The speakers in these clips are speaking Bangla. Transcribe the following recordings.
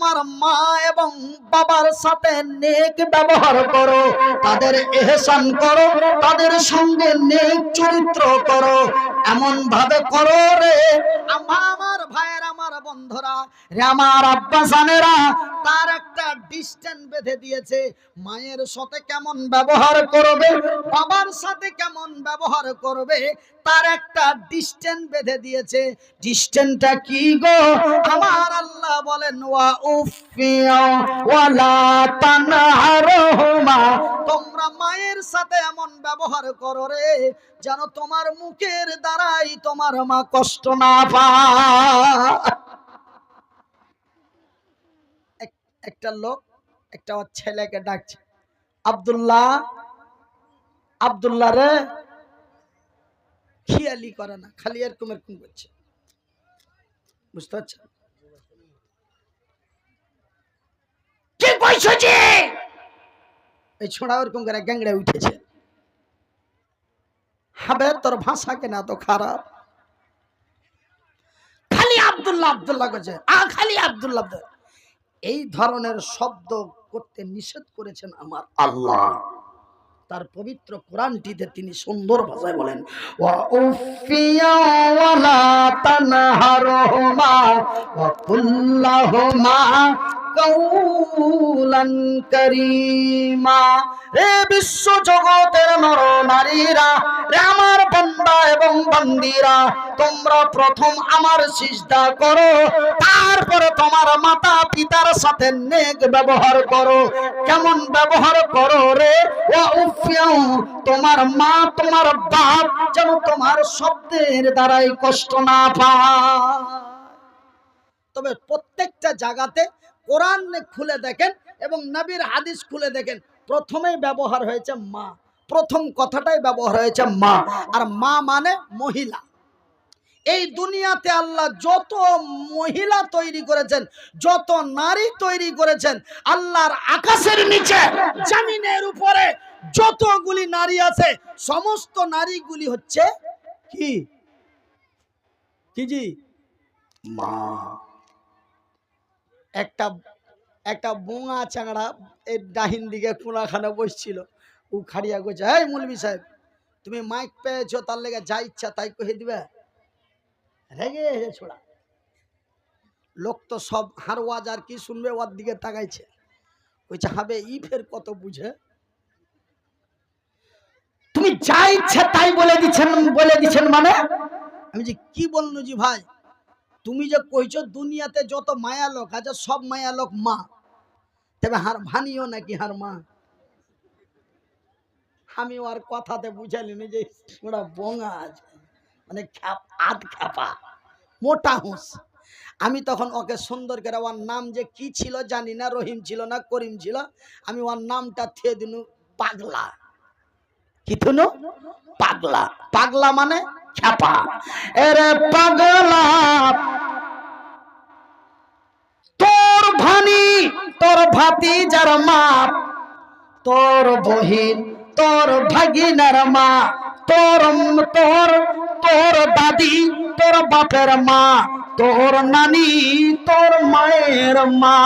তোমার মা এবং বাবার সাথে নেক ব্যবহার করো, তাদের এহসান করো, তাদের সঙ্গে নেক চরিত্র করো এমন ভাবে করো রে। আমা- আমার ভাইয়ের, আমার বন্ধুরা, রে, আমার আব্বা জানেরা তার একটা ডিস্টেন্স বেঁধে দিয়েছে, মায়ের সাথে কেমন ব্যবহার করবে, বাবার সাথে কেমন ব্যবহার করবে, তার একটা ডিস্টেন্স বেঁধে দিয়েছে। ডিস্টেন্সটা কি গো? আমার আল্লাহ বলেন, ওয়া উফিয়া ওয়ালা তানহারহুমা। তোমরা মায়ের সাথে এমন ব্যবহার করো রে, যেন তোমার মুখের দ্বারাই তোমার মা কষ্ট না পায় এক- একটা লোক, একটা ছেলেকে ডাকছে। আব্দুল্লাহ আব্দুল্লাহ রে খিয়ালি করে না, খালি এরকম এরকম করছে। বুঝতে পারছেন ওরকম করে উঠেছে। তোর ভাষা কেন এত খারাপ। খালি আব্দুল্লাহ আব্দুল্লাহ করছে আ, খালি আব্দুল্লাহ। এই ধরনের শব্দ করতে নিষেধ করেছেন আমার আল্লাহ। তার পবিত্র কোরআনটিতে তিনি সুন্দর ভাষায় বলেন, ওয়া কাউলান কারীমা। রে বিশ্ব জগতের নর নারীরা আমার এবং তোমরা প্রথম আমার করো, তারপরে তোমার মাতা পিতার সাথে নেক ব্যবহার করো। কেমন ব্যবহার করো রে? তোমার মা, তোমার বাপ যেন তোমার শব্দের দ্বারাই কষ্ট না তবে প্রত্যেকটা জায়গাতে কোরআন খুলে দেখেন এবং নবীর হাদিস খুলে দেখেন। প্রথমেই ব্যবহার হয়েছে মা। প্রথম কথাটাই ব্যবহার হয়েছে মা। আর মা মানে মহিলা। এই দুনিয়াতে আল্লাহ যত মহিলা তৈরি করেছেন, যত নারী তৈরি করেছেন, আল্লাহর আকাশের নিচে, জামিনের উপরে যতগুলি নারী আছে, সমস্ত নারীগুলি হচ্ছে কি? কি জি? মা। একটা একটা বোঙা চাংড়া এই ডাহিন দিকে কোনাখানে বসছিল। ও খাড়িয়া করছে এই মুলবি সাহেব, তুমি মাইক পেয়েছ, তার লেগে যা ইচ্ছা তাই কহে দিবে? রেগে এসে ছোড়া। লোক তো সব হারওয়াজ আর কি শুনবে, ওর দিকে তাকাইছে। কইছে, হবে ই ফের কত বুঝে? তুমি যা ইচ্ছা তাই বলে দিচ্ছেন বলে দিচ্ছেন মানে? আমি যে কি বলল জি ভাই? তুমি যে কইছো দুনিয়াতে যত মায়া লোক আছে, সব মায়া লোক মা। তবে হার ভানিও নাকি হার মা? আমি আর কথাতে বুঝালি না যে ওরা বঙা আছে। মানে আধ খ্যাপা, মোটা হুঁস আমি তখন ওকে সুন্দর করে ওর নাম যে কি ছিল জানি না, রহিম ছিল না, করিম ছিল, আমি ওর নামটা থিয়ে দিনু পাগলা। কি পাগলা। পাগলা মানে খ্যাপা এরে পাগলা, তোর ভানি, তোর ভাতি যার মা, তোর বহিন, তোর ভাগিনার মা, তোর তোর তোর দাদি, তোর বাপের মা, তোর নানি, তোর মায়ের মা।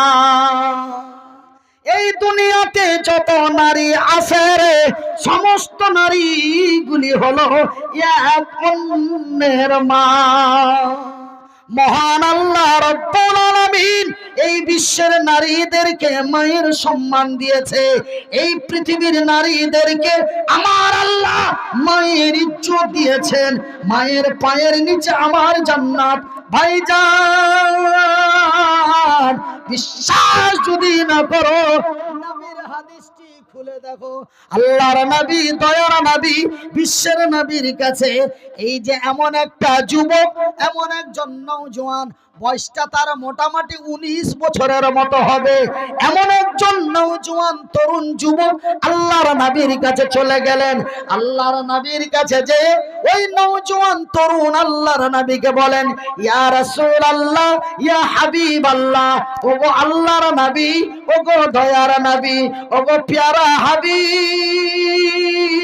এই দুনিয়াতে যত নারী আছে রে, সমস্ত নারীগুলি হলো এক অন্যের মা। মহান আল্লাহ এই বিশ্বের নারীদেরকে মায়ের সম্মান দিয়েছে। এই পৃথিবীর নারীদেরকে আমার আল্লাহ মায়ের ইজ্জত দিয়েছেন। মায়ের পায়ের নিচে আমার জান্নাত ভাইজান বিশ্বাস যদি না করো নবীর হাদিসটি খুলে দেখো। আল্লাহর নবী দয়ার নবী বিশ্বের নবীর কাছে এই যে এমন একটা যুবক এমন একজন নৌজওয়ান বয়সটা তার মোটামুটি উনিশ বছরের মতো হবে। এমন একজন নৌজওয়ান তরুণ যুবক আল্লাহর নবীর কাছে চলে গেলেন। আল্লাহর নবীর কাছে যে ওই নৌজওয়ান তরুণ আল্লাহর নাবিকে বলেন, ইয়া রাসূলুল্লাহ, ইয়া হাবিবাল্লাহ, ওগো আল্লাহর নবী, ওগো দয়ার নবী, ওগো প্যারা হাবিব।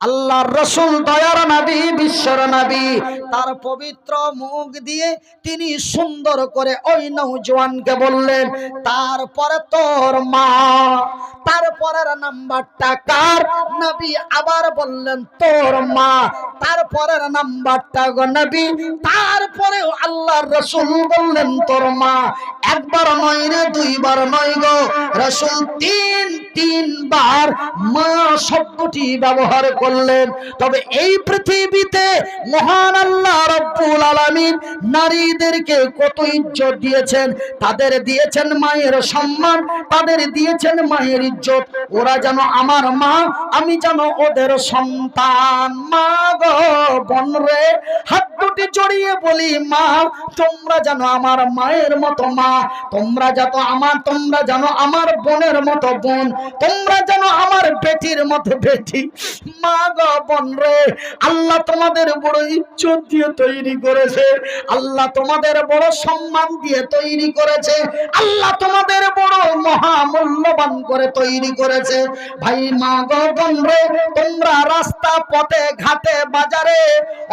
আল্লাহর রসুল দয়ার নবী, বিশ্বর নবী। তার পবিত্র মুখ দিয়ে তিনি সুন্দর করে ওই নৌজওয়ানকে বললেন, তারপরে তোর মা, তারপরের নাম্বারটা কার? নবী আবার বললেন, তোর মা, তারপরের নাম্বারটা গো নবী। তারপরেও আল্লাহর রসুল বললেন, তোর মা, একবার নয় রে, দুইবার নয় গো। রসুল তিন, তিনবার মা শব্দটি ব্যবহার করলেন। তবে এই পৃথিবীতে মহান আল্লাহ রব্বুল আলামিন নারীদেরকে কত ইজ্জত দিয়েছেন? তাদের দিয়েছেন মায়ের সম্মান, তাদের দিয়েছেন মায়ের ইজ্জত। ওরা যেন আমার মা, আমি যেন ওদের সন্তান। মা গো বোন রে, হাত দুটি জড়িয়ে বলি, মা, তোমরা যেন আমার মায়ের মতো মা, তোমরা যত আমার, তোমরা যেন আমার বোনের মতো বোন, তোমরা যেন আমার বেটির মতো বেটি। মা গো বোন রে, আল্লাহ তোমাদের বড় ইজ্জত দিয়ে তৈরি করেছে, আল্লাহ তোমাদের বড় সম্মান দিয়ে তৈরি করেছে, আল্লাহ তোমাদের বড় মহামূল্যবান করে তৈরি করেছে। ভাই মা তোমরা রাস্তা, পথে, ঘাটে, বাজারে,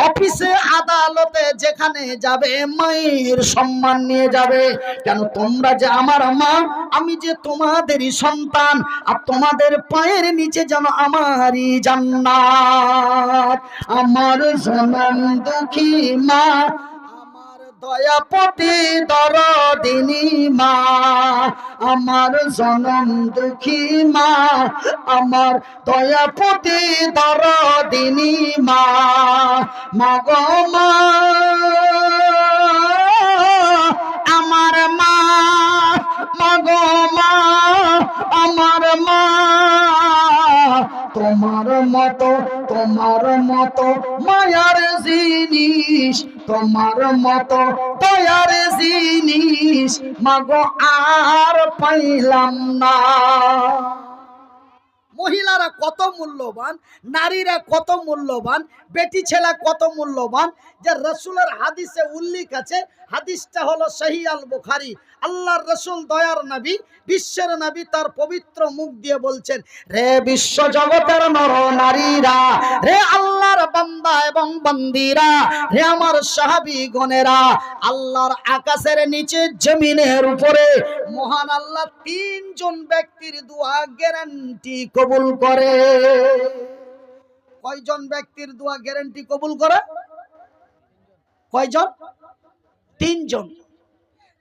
অফিসে, আদালতে যেখানে যাবে, মায়ের সম্মান নিয়ে যাবে। কেন তোমরা যে আমার মা, আমি যে তোমাদেরই সন্তান, আর তোমাদের পায়ের নিচে যেন আমারই জান্নাত আমার জনম দুঃখী মা, আমার দয়াপতি দরদিনী মা, আমার জনম দুঃখী মা, আমার দয়াপতি দরদিনী মা মা গো মা, আমার মা মা গো মা, আমার মা। তোমার মতো তোমার মতো মায়ার জিনিস তোমার মতো দয়ার জিনিস মাগো আর পাইলাম না। মহিলারা কত মূল্যবান, নারীরা কত মূল্যবান, বেটি ছেলে কত মূল্যবান, যে রসুলের হাদিসে উল্লেখ আছে, হাদিসটা হলো সহি আল বুখারি। আল্লাহর রসুল দয়ার নবী, বিশ্বের নবী তার পবিত্র মুখ দিয়ে বলছেন, রে বিশ্ব জগতের নর নারীরা, রে আল্লাহর বান্দা এবং বান্দিরা, রে আমার সাহাবি গণেরা আল্লাহর আকাশের নিচে, জমিনের উপরে, মহান আল্লাহ তিনজন ব্যক্তির দোয়া গ্যারান্টি কবুল করে। কয়জন ব্যক্তির দোয়া গ্যারেন্টি কবুল করে? কয়জন? তিনজন।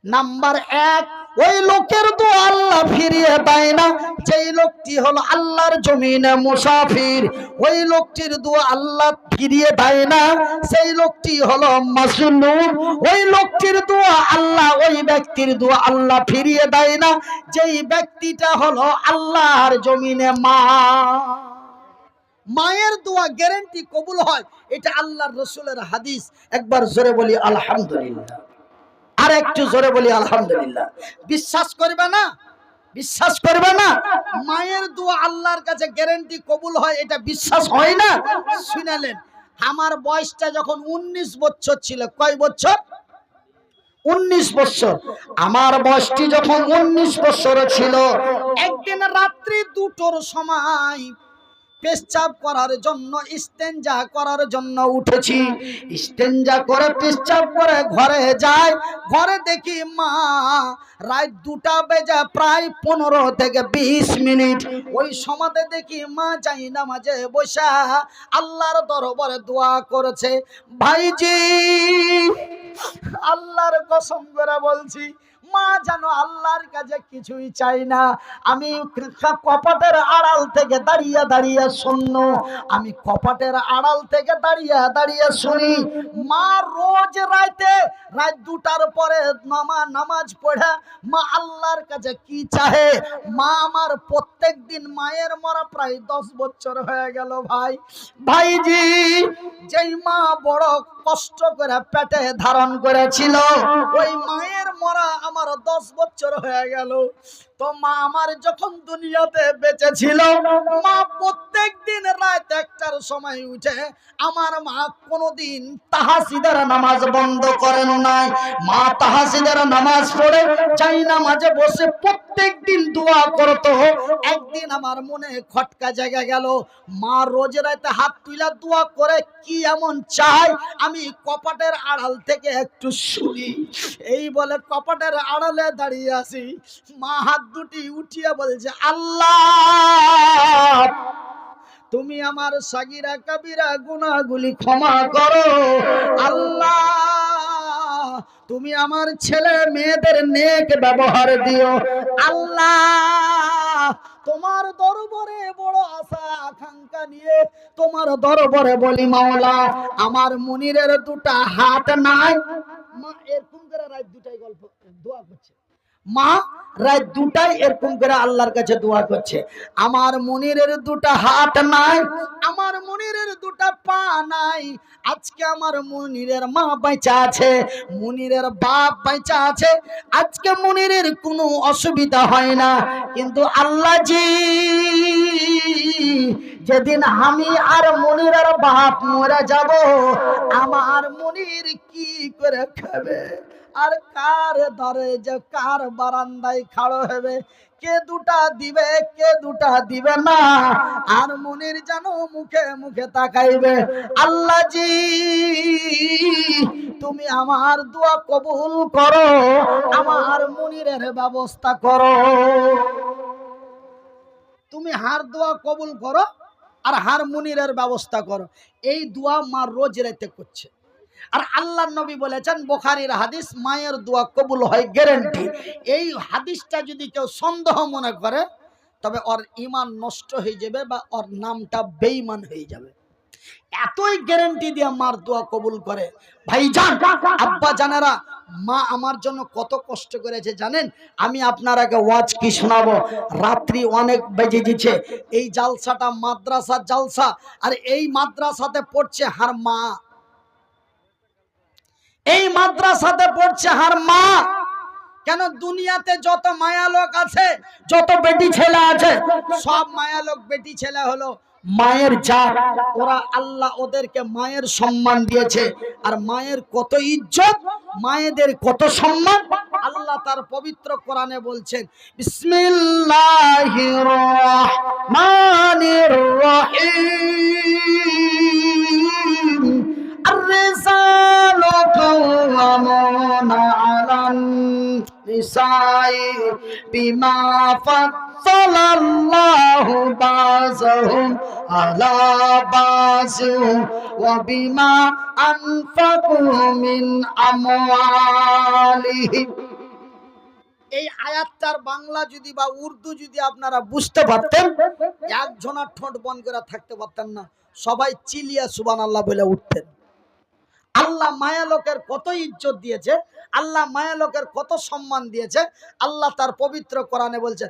নাম্বার এক, ওই লোকের দোয়া আল্লাহ ফিরিয়ে দেয় না। যেই লোকটি হলো আল্লাহর জমিনে মুসাফির, ওই লোকটির দোয়া আল্লাহ ফিরিয়ে দেয় না। সেই লোকটি হলো মাসলুম, ওই লোকটির দোয়া আল্লাহ, ওই ব্যক্তির দোয়া আল্লাহ ফিরিয়ে দেয় না। যেই ব্যক্তিটা হলো আল্লাহর জমিনে মা। মায়ের দোয়া গ্যারেন্টি কবুল হয়, এটা আল্লাহর রসুলের হাদিস। একবার জোরে বলি, আলহামদুলিল্লাহ। আর একটু জোরে বলি, আলহামদুলিল্লাহ। বিশ্বাস করবে না? বিশ্বাস করবে না? মায়ের দোয়া আল্লাহর কাছে গ্যারান্টি কবুল হয়, এটা বিশ্বাস হয় না? শুনালেন আমার বয়সটা যখন উনিশ বছর ছিল, কয় বছর? উনিশ বছর। আমার বয়সটি যখন উনিশ বছর ছিল, একদিন রাত্রি দুটোর সময় পেশাব করার জন্য, ইস্তেঞ্জা করার জন্য উঠেছি। ইস্তেঞ্জা করে পেশাব করে ঘরে যাই। ঘরে দেখি মা, রাত দুটা বেজে প্রায় পনেরো থেকে বিশ মিনিট। ওই সমাধে দেখি মা যাই না মাঝে বসা। আল্লাহর দরবারে দোয়া করেছে। ভাইজি, আল্লাহর কসম করে বলছি মা যেন আল্লাহর কাছে কিছুই চাই না। আমি কপাটের আড়াল থেকে দাঁড়িয়ে দাঁড়িয়ে শূন্য। আমি কপাটের আড়াল থেকে দাঁড়িয়ে দাঁড়িয়ে শুনি, মা রোজ রাইতে, রাত দুটার পরে নামা, নামাজ পড়ে, মা আল্লাহর কাছে কি চাহে? মা আমার প্রত্যেক দিন মায়ের মরা প্রায় দশ বছর হয়ে গেল ভাই। ভাইজি, যেই মা বড় কষ্ট করে পেটে ধারণ করেছিল, ওই মায়ের মরা আমার দশ বছর হয়ে গেল। তো মা আমার যখন দুনিয়াতে বেঁচে ছিল মা প্রত্যেক দিন রাত একটার সময় উঠে আমার মা কোনোদিন তাহাসিদের নামাজ বন্ধ করেন নাই। মা তাহাসিদের নামাজ পড়ে চাই নামাজে বসে প্রত্যেক দিন দোয়া করতো। একদিন আমার মনে খটকা জায়গা গেল। মা রোজ রাতে হাত তুলা দোয়া করে কি এমন চাই আমি কপাটের আড়াল থেকে একটু শুনি। এই বলে কপাটের আড়ালে দাঁড়িয়ে আসি মা হাত দুটি উঠিয়া বলছে, আল্লাহ, তুমি আমার সাগিরা কাবিরা গুনাহগুলি ক্ষমা করো। আল্লাহ, তুমি আমার ছেলে মেয়েদের নেক ব্যবহার দিও। আল্লাহ, তোমার দরবারে বড় আশা, আকাঙ্ক্ষা নিয়ে তোমার দরবারে বলি, মাওলা, আমার মুনিরের দুটা হাত নাই। মা, এরকম করে রাত দুটাই গল্প, দোয়া করছে। মা রাত দুটাই এরকম করে আল্লাহর কাছে দোয়া করছে। আমার মনিরের দুটা হাত নাই, আমার মনিরের দুটা পা নাই। আজকে আমার মনিরের মা বেঁচা আছে, মনিরের বাপ বেঁচা আছে। আজকে মনিরের কোনো অসুবিধা হয় না। কিন্তু আল্লাহ জি যেদিন আমি আর মনিরের বাপ মরে যাব, আমার মনির কি করে খাবে? আর কার ধরে যে কার বারান্দায় খাড়ো হবে? কে দুটা দিবে, কে দুটা দিবে না? আর মনির যেন মুখে মুখে তাকাইবে, আল্লাহ জি, তুমি আমার দোয়া কবুল করো, আমার মনিরের ব্যবস্থা করো। তুমি হার দোয়া কবুল করো আর হার মুনিরের ব্যবস্থা করো। এই দোয়া মা রোজ রাতে করছে। আর আল্লাহ নবী বলেছেন, বোখারির হাদিস মায়ের দোয়া কবুল হয় গ্যারেন্টি এই হাদিসটা যদি কেউ সন্দেহ মনে করে, তবে ওর ইমান নষ্ট হয়ে যাবে বা ওর নামটা বেইমান হয়ে যাবে। এতই গ্যারেন্টি দিয়ে মার দোয়া কবুল করে। ভাই ভাইজান, আব্বা জানেরা, মা আমার জন্য কত কষ্ট করেছে জানেন? আমি আপনারাকে ওয়াজ কি শোনাবো? রাত্রি অনেক বেজে দিচ্ছে এই জালসাটা মাদ্রাসার জালসা, আর এই মাদ্রাসাতে পড়ছে হার মা। এই মাদ্রাসাতে পড়ছে হার মা। কেন দুনিয়াতে যত মায়া লোক আছে, যত বেটি ছেলে আছে, সব মায়া লোক বেটি ছেলে হলো মায়ের জাত ওরা আল্লাহ ওদেরকে মায়ের সম্মান দিয়েছে। আর মায়ের কত ইজ্জত, মায়েদের কত সম্মান, আল্লাহ তার পবিত্র কোরআনে বলছেন, বিসমিল্লাহির রহমানির রহিম। النساء بما فضل الله بعضهم على بعض وبما أنفقوا من أموالهم এই আয়াতটার বাংলা যদি বা উর্দু যদি আপনারা বুঝতে পারতেন একজনের ঠোঁট বন্ধ করে থাকতে পারতেন না সবাই চিলিয়া সুবান আল্লাহ বলে উঠতেন আল্লাহ মায়া লোকের কত ইজ্জত দিয়েছে, আল্লাহ মায়া লোকের কত সম্মান দিয়েছে, আল্লাহ তার পবিত্র কোরআনে বলছে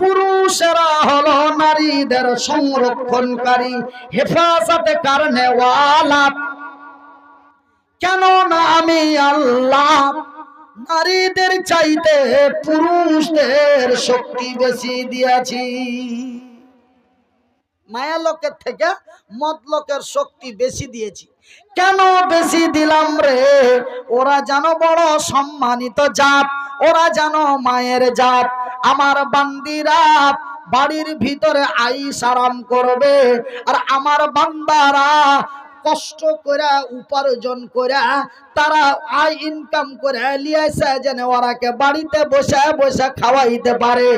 পুরুষেরা হলো নারীদের সংরক্ষণকারী, হেফাজতে কারণে কেন না আমি আল্লাহ, নারীদের চাইতে পুরুষদের শক্তি বেশি দিয়েছি। মায়া লোকের থেকে মদ লোকের শক্তি বেশি দিয়েছি। কেন বেশি দিলাম রে? ওরা যেন বড় সম্মানিত জাত, ওরা যেন মায়ের জাত। আমার বান্দিরা বাড়ির ভিতরে আইস আরাম করবে, আর আমার বান্দারা কষ্ট করে উপার্জন করে তারা আয় ইনকাম করে লিয়েছে যেন ওরাকে বাড়িতে বসে বসে খাওয়াইতে পারে,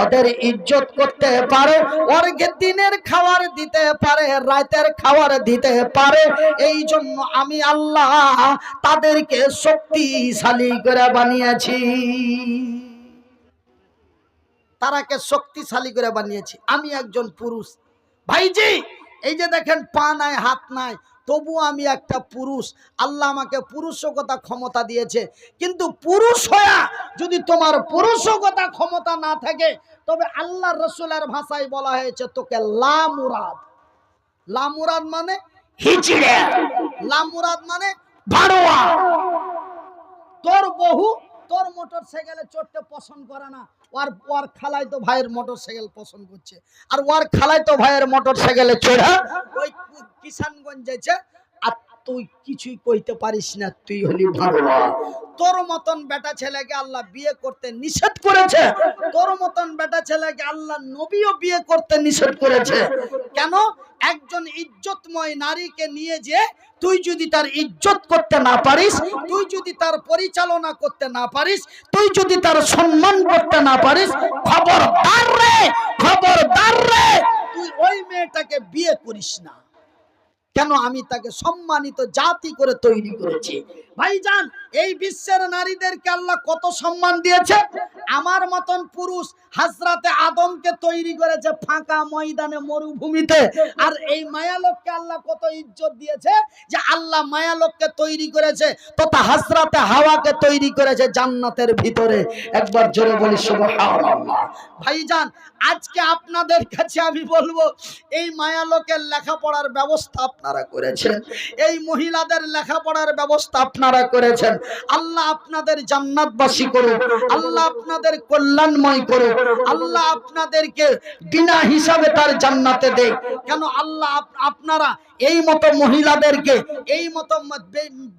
ওদের ইজ্জত করতে পারে, ওরকে দিনের খাবার দিতে পারে, রাতের খাবার দিতে পারে। এই জন্য আমি আল্লাহ তাদেরকে শক্তিশালী করে বানিয়েছি। তারাকে শক্তিশালী করে বানিয়েছি। আমি একজন পুরুষ। ভাইজি, এই যে দেখেন, পা নাই, হাত নাই তবু আমি একটা পুরুষ। আল্লাহ আমাকে পুরুষকতা ক্ষমতা দিয়েছে। কিন্তু পুরুষ হয়া যদি তোমার পুরুষকতা ক্ষমতা না থাকে, তবে আল্লাহ রসুলের ভাষায় বলা হয়েছে, তোকে লামুরাদ। লামুরাদ মানে হিচড়ে লামুরাদ মানে ভাড়োয়া তোর বহু তোর মোটর সাইকেলে চড়তে পছন্দ করে না, ওর ওর খালাই তো ভাইয়ের মোটর সাইকেল পছন্দ করছে। আর ওর খালাই তো ভাইয়ের মোটর সাইকেলে চড়ে, ওই কিষানগঞ্জ যাইছে, আর তুই কিছুই কইতে পারিস না তুই হলি ভাড়োয়া তোর মতন বেটা ছেলেকে আল্লাহ বিয়ে করতে নিষেধ করেছে। তোর মতন বেটা ছেলেকে আল্লাহ নবীও বিয়ে করতে নিষেধ করেছে। কেন? একজন ইজ্জতময় নারীকে নিয়ে যে তুই যদি তার ইজ্জত করতে না পারিস তুই যদি তার পরিচালনা করতে না পারিস তুই যদি তার সম্মান করতে না পারিস খবরদার রে খবরদার রে তুই ওই মেয়েটাকে বিয়ে করিস না। কেন আমি তাকে সম্মানিত জাতি করে তৈরি করেছি? ভাইজান, এই বিশ্বের নারীদেরকে আল্লাহ কত সম্মান দিয়েছে? আমার মতন পুরুষ হাজরাতে আদমকে তৈরি করেছে ফাঁকা ময়দানে মরুভূমিতে। আর এই মায়ালোককে আল্লাহ কত ইজ্জত দিয়েছে যে আল্লাহ মায়ালোককে তৈরি করেছে তথা হাজরাতে হাওয়াকে তৈরি করেছে জান্নাতের ভিতরে। একবার জোরে বলি, সুবহানাল্লাহ। ভাইজান, আজকে আপনাদের কাছে আমি বলব, এই মায়ালোকের লেখাপড়ার ব্যবস্থা আপনারা করেছেন। এই মহিলাদের লেখাপড়ার ব্যবস্থা আপনারা করেছেন। আল্লাহ আপনাদের জান্নাতবাসী করুন আল্লাহ আপনাদের কল্যাণময় করুক। আল্লাহ আপনাদেরকে বিনা হিসাবে তার জান্নাতে দেখ কেন আল্লাহ আপনারা এই মতো মহিলাদেরকে, এই মতো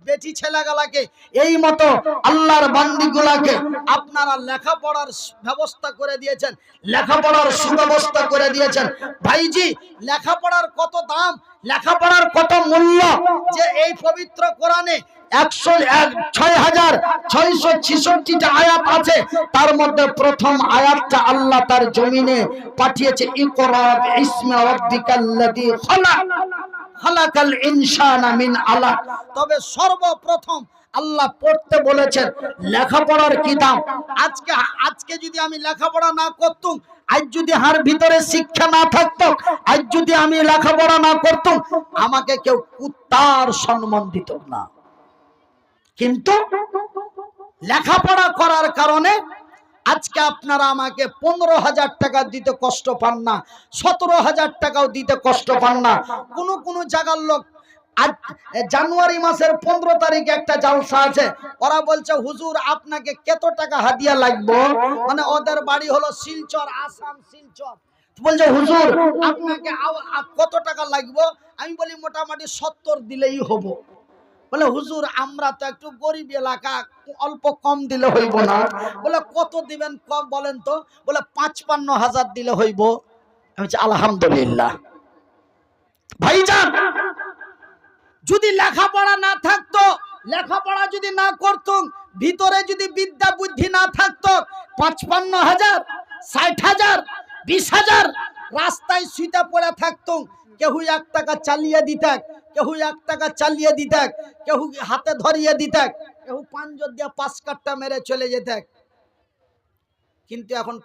বেটি ছেলেগুলাকে, এই মতো আল্লাহর বান্দিগুলাকে আপনারা লেখাপড়ার ব্যবস্থা করে দিয়েছেন, লেখাপড়ার সুব্যবস্থা করে দিয়েছেন। ভাইজি, লেখাপড়ার কত দাম, লেখাপড়ার কত মূল্য যে এই পবিত্র কোরআনে একশো এক, ছয় হাজার ছয়শো তবে সর্বপ্রথম আল্লাহ পড়তে বলেছেন, লেখাপড়ার কি দাম আজকে আজকে যদি আমি লেখাপড়া না করতুম, আজ যদি হার ভিতরে শিক্ষা না থাকতো, আজ যদি আমি লেখাপড়া না করতুম, আমাকে কেউ কুত্তার সম্মান দিত না। কিন্তু লেখাপড়া করার কারণে আজকে আপনারা আমাকে পনেরো হাজার টাকা দিতে কষ্ট পান না, সতেরো হাজার টাকাও দিতে কষ্ট পান না। কোন কোন জায়গার লোক আজ জানুয়ারি মাসের পনেরো তারিখে একটা জালসা আছে, ওরা বলছে, হুজুর, আপনাকে কত টাকা হাদিয়া লাগবে? মানে ওদের বাড়ি হলো শিলচর, আসাম শিলচর। বলছে, হুজুর, আপনাকে কত টাকা লাগবে? আমি বলি, মোটামুটি সত্তর দিলেই হব। বলে, হুজুর, আমরা তো একটু গরিব এলাকা অল্প কম দিলে হইব না। বলে, কত দিবেন কম বলেন তো? বলে, পাঁচপান্ন হাজার দিলে হইব। আলহামদুলিল্লাহ। ভাইজান, যদি লেখাপড়া না থাকতো, লেখাপড়া যদি না করতুম, ভিতরে যদি বিদ্যা বুদ্ধি না থাকতো, পাঁচপান্ন হাজার, ষাট হাজার, বিশ হাজার, রাস্তায় শুইতে পড়ে থাকতুম কেউ এক টাকা চালিয়ে দিতাক। কেউ এক টাকা চালিয়ে দিতাক কেউ হাতে ধরিয়ে দিতাক কেউ পাঞ্জর দিয়ে পাঁচ কাটটা মেরে চলে যেতাক কিন্তু এখন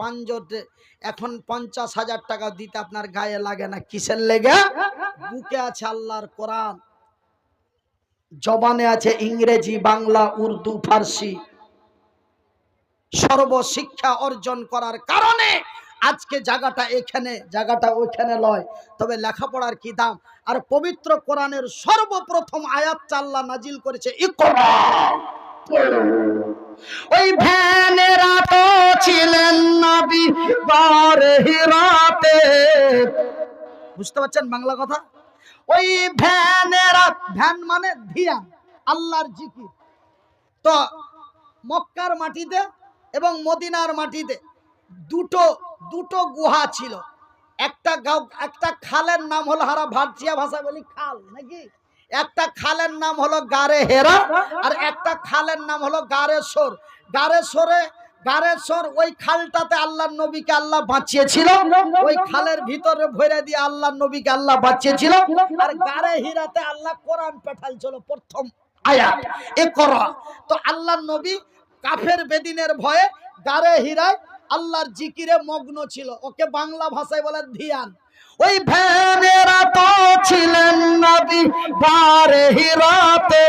পাঞ্জরে এখন পঞ্চাশ হাজার টাকা দিতে আপনার গায়ে লাগে না, কিসের লেগে? বুকে আছে আল্লাহর কোরআন, জবানে আছে ইংরেজি, বাংলা, উর্দু, ফার্সি। সর্বশিক্ষা অর্জন করার কারণে আজকে জায়গাটা এখানে, জায়গাটা ওইখানে লয়। তবে লেখাপড়ার কি দাম? আর পবিত্র কোরআনের সর্বপ্রথম আয়াত আল্লাহ নাজিল করেছে ওই ভ্যানেরা তো ছিলেন নবী হিরাতে বুঝতে পারছেন বাংলা কথা? ওই ভ্যানেরা ভ্যান মানে ধিয়ান, আল্লাহর জিকির। তো মক্কার মাটিতে এবং মদিনার মাটিতে দুটো দুটো গুহা ছিল। একটা একটা খালের নাম হলো হারা ভারচিয়া ভাষায় বলি খাল, নাকি? একটা খালের নাম হলো গারে হেরা আর একটা খালের নাম হলো গারেশ্বর গারেশ্বরে গারেশ্বর ওই খালটাতে আল্লাহ নবীকে আল্লাহ বাঁচিয়েছিল। ওই খালের ভিতরে ভরে দিয়ে আল্লাহ নবীকে আল্লাহ বাঁচিয়েছিল। আর গারে হীরাতে আল্লাহ কোরআন পাঠালছিল প্রথম আয়াত। এ করা। তো আল্লাহ নবী কাফের বেদিনের ভয়ে গারে হীরায় আল্লাহর জিকিরে মগ্ন ছিল। ওকে বাংলা ভাষায় বলে ধিয়ান। ওই ভ্যানেরা তো ছিলেন নবী বারে হিরাতে।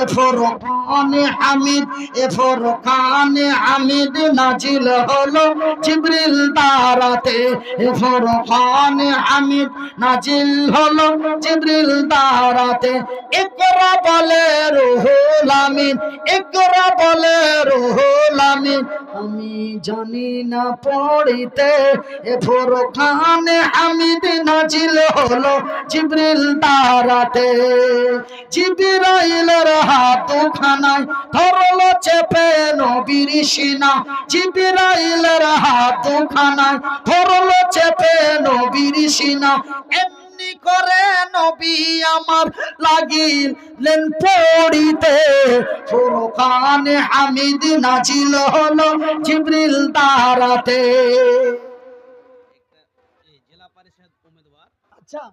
এ ফরকানে হামিদ, এ ফরকানে হামিদ নাজিল হলো জিবরিল দারাতে এ ফরকানে হামিদ নাজিল হলো জিবরিল দারাতে ইকরা বলে রুহুল আমিন, ইকরা বলে রুহুল আমিন। আমি জানি না পড়িতে, এ ফরকানে হামিদ নাজিল হলো জিবরিল দারাতে জিবরাইলের হাত খানায় ধরলো চেপে নবীর সিনা। জিবরাইলের হাত খানায় ধরলো চেপে নবীর সিনা। এমনি করে নবী আমার লাগিলেন পড়িতে। ফুরকানে হামিদ নাজিল হলো জিবরিল দারাতে এই জেলা পরিষদ আচ্ছা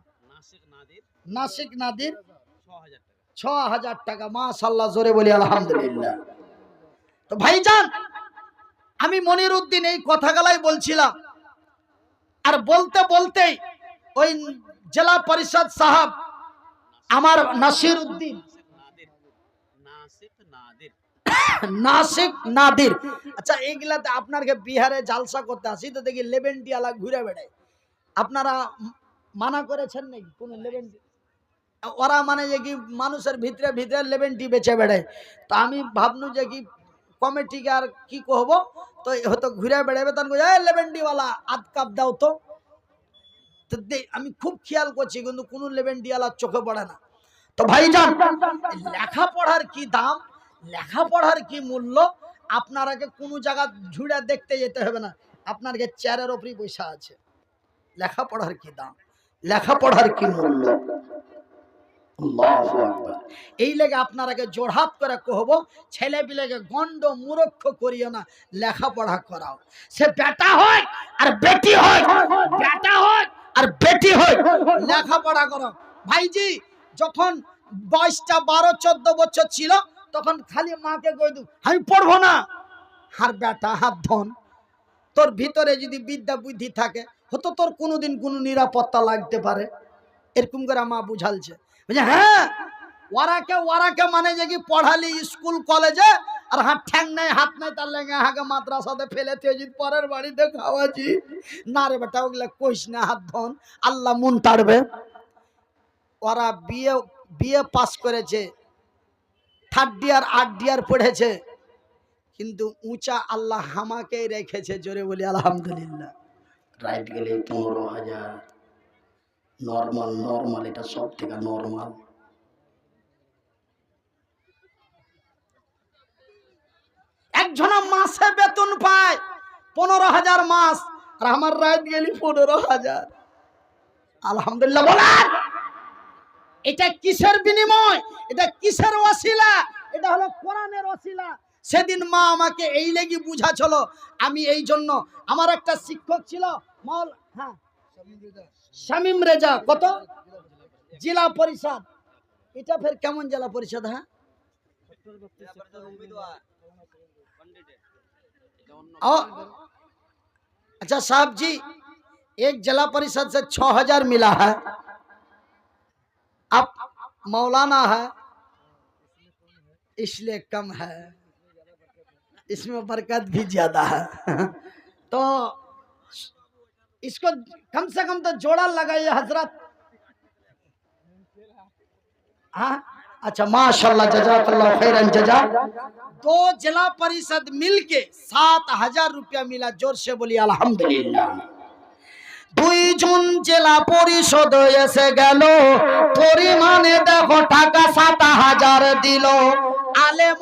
নাসিক নাদির। ছ হাজার টাকা। মাশাল্লাহ জোরে বলি আলহামদুলিল্লাহ। তো ভাইজান আমি মনির উদ্দিন এই কথাগুলাই বলছিলাম। আর বলতে বলতেই ওই জেলা পরিষদ সাহেব আমার নাসির উদ্দিন। নাসিক নাদির। আচ্ছা এইগুলাতে আপনাকে বিহারে জালসা করতে আসি তো দেখি লেবেন্টি ঘুরে বেড়ায়। আপনারা মানা করেছেন নাকি? কোন লেবেন্টি ওরা মানে যে কি মানুষের ভিতরে ভিতরে লেবেন্টি বেচে বেড়ায়। তো আমি ভাবনু যে কি কমিটিকে আর কি কহব তো হয়তো ঘুরে বেড়াবে তখন কই, "এই লেবেন্টিওয়ালা আধ কাপ দাও তো। আমি খুব খেয়াল করছি কিন্তু কোনো লেবেন্টিওয়ালার চোখে পড়ে না। তো ভাইজান লেখাপড়ার কি দাম? লেখাপড়ার কি মূল্য? আপনারাকে কোনো জায়গা ঝুড়ে দেখতে যেতে হবে না। আপনাকে চেয়ারের ওপরই বসা আছে। লেখাপড়ার কি দাম? লেখাপড়ার কি মূল্য? এই লেগে আপনারাকে জোড়হাত করে কহব ছেলে পিলেকে গন্ড মূরক্ষ করিও না, লেখাপড়া করাও। সে বেটা হয় আর বেটি হয় বেটা হয় আর বেটি হয় লেখাপড়া করো। ভাইজি, যখন বয়সটা বারো, চোদ্দ বছর ছিল, তখন খালি মাকে কই দু, আমি পড়ব না। আর বেটা, হাত ধন। তোর ভিতরে যদি বিদ্যা বুদ্ধি থাকে, হয়তো তোর কোনোদিন কোনো নিরাপত্তা লাগতে পারে। এরকম করে মা বুঝালছে। হ্যাঁ ওরাকে ওরাকে মানে যে কি পড়ালি স্কুল, কলেজে? আর হাত ঠ্যাং নাই, হাত নাই, তার লেগে হাকে মাদ্রাসাতে ফেলে তুই পরের বাড়িতে খাওয়াছি না রে বেটা, ওগুলা কইস না, হাত ধন, আল্লাহ মন তাড়বে। ওরা বিয়ে বিয়ে পাস করেছে থার্ড ইয়ার আট ইয়ার পড়েছে। কিন্তু উঁচা আল্লাহ হামাকেই রেখেছে জোরে বলি আলহামদুলিল্লাহ। রাইট গেলে পনেরো হাজার নর্মাল নর্মাল এটা সব থেকে নর্মাল একজনা মাসে বেতন পায় পনেরো হাজার মাস আর আমার রাইট গেলি পনেরো হাজার। আলহামদুলিল্লাহ বলেন! এটা কিসের বিনিময়? এটা কিসের অশিলা এটা হলো কোরআনের ওসিলা সেদিন মা আমাকে এই লেগে বুঝাছিল আমি এই জন্য আমার একটা শিক্ষক ছিল মল হ্যাঁ শামিম রেজা কত জেলা পরিষদ এটা ফের কেমন জেলা পরিষদ হ্যাঁ উমেদবার पंडित এটা অন্য और अच्छा साहब जी एक जिला परिषद से छ हजार मिला है अब मौलाना है इसलिए कम है इसमें बरकत भी ज्यादा है तो इसको कम से कम तो जोड़ा लगाइए हजरत हाँ अच्छा माशाल्लाह जजाकल्लाह खैरन जजा दो जिला परिषद मिलके सात हजार रुपया मिला जोर से बोली अल्हम्दुलिल्लाह দুইজন জেলা পরিষদ এসে গেল পরিমাণে দেখো টাকা সাত হাজার দিল আলেম